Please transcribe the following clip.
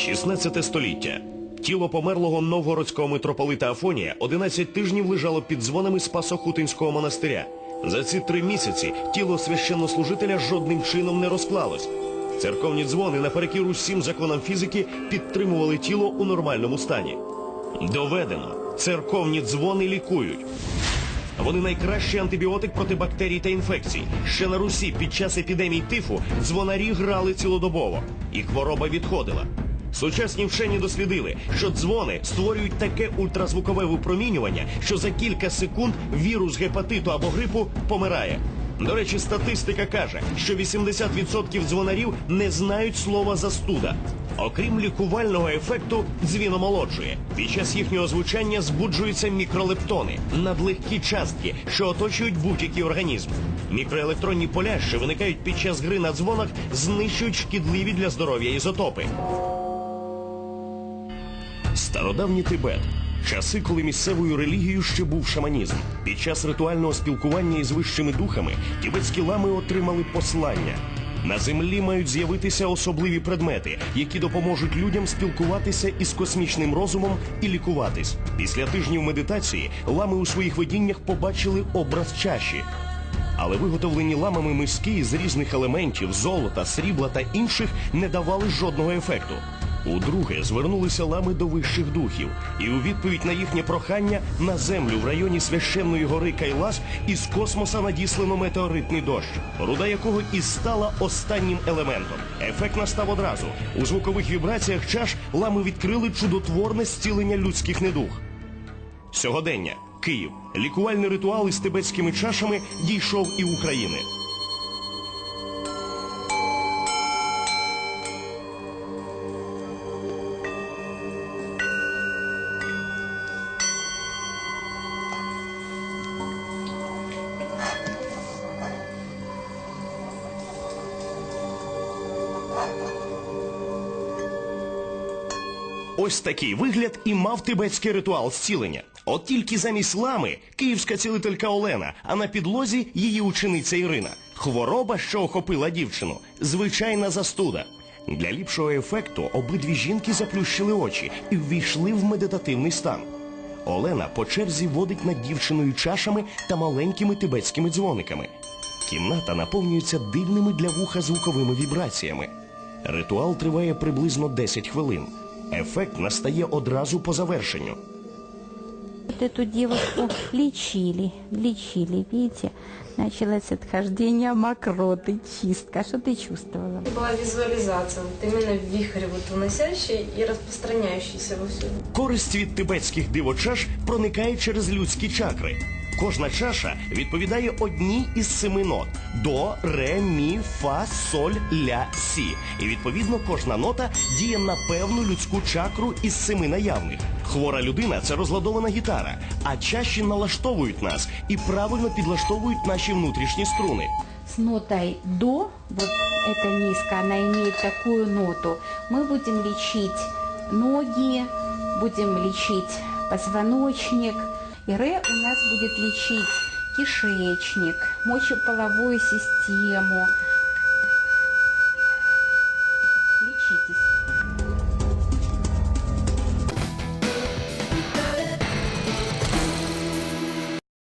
16 століття. Тіло померлого новгородського митрополита Афонія 11 тижнів лежало під дзвонами Спасохутинського монастиря. За ці три місяці тіло священнослужителя жодним чином не розклалось. Церковні дзвони наперекір усім законам фізики підтримували тіло у нормальному стані. Доведено, церковні дзвони лікують. Вони найкращий антибіотик проти бактерій та інфекцій. Ще на Русі під час епідемій тифу дзвонарі грали цілодобово, і хвороба відходила. Сучасні вчені дослідили, що дзвони створюють таке ультразвукове випромінювання, що за кілька секунд вірус гепатиту або грипу помирає. До речі, статистика каже, що 80% дзвонарів не знають слова застуда. Окрім лікувального ефекту, дзвін омолоджує. Під час їхнього звучання збуджуються мікролептони, надлегкі частки, що оточують будь-який організм. Мікроелектронні поля, що виникають під час гри на дзвонах, знищують шкідливі для здоров'я ізотопи. Стародавній Тибет. Часи, коли місцевою релігією ще був шаманізм. Під час ритуального спілкування із вищими духами тібетські лами отримали послання. На землі мають з'явитися особливі предмети, які допоможуть людям спілкуватися із космічним розумом і лікуватись. Після тижнів медитації лами у своїх видіннях побачили образ чаші. Але виготовлені ламами миски з різних елементів, золота, срібла та інших не давали жодного ефекту. Удруге звернулися лами до вищих духів, і у відповідь на їхнє прохання на землю в районі священної гори Кайлас із космоса надіслано метеоритний дощ, руда якого і стала останнім елементом. Ефект настав одразу. У звукових вібраціях чаш лами відкрили чудотворне зцілення людських недуг. Сьогодення Київ. Лікувальний ритуал із тибетськими чашами дійшов і України. Ось такий вигляд і мав тибетський ритуал зцілення. От тільки замість лами київська цілителька Олена, а на підлозі її учениця Ірина. Хвороба, що охопила дівчину, звичайна застуда. Для ліпшого ефекту обидві жінки заплющили очі і ввійшли в медитативний стан. Олена по черзі водить над дівчиною чашами та маленькими тибетськими дзвониками. Кімната наповнюється дивними для вуха звуковими вібраціями. Ритуал триває приблизно 10 хвилин. Ефект настає одразу по завершенню. Вот эту девушку лечили, лечили, видите, началось отхождение мокроты, чистка. Что ты чувствовала? Была визуализация, вот именно вихрь вот уносящий и распространяющийся во всю. Користь від тибетських дивочаш проникає через людські чакри. Кожна чаша відповідає одній із семи нот до, ре, мі, фа, соль, ля, сі. І відповідно кожна нота діє на певну людську чакру із семи наявних. Хвора людина це розладована гітара, а чаші налаштовують нас і правильно підлаштовують наші внутрішні струни. С нотой до, вот эта низкая, она имеет такую ноту. Мы будем лечить ноги, будем лечить позвоночник. И ре у нас будет лечить кишечник, мочеполовую систему. Лечитесь.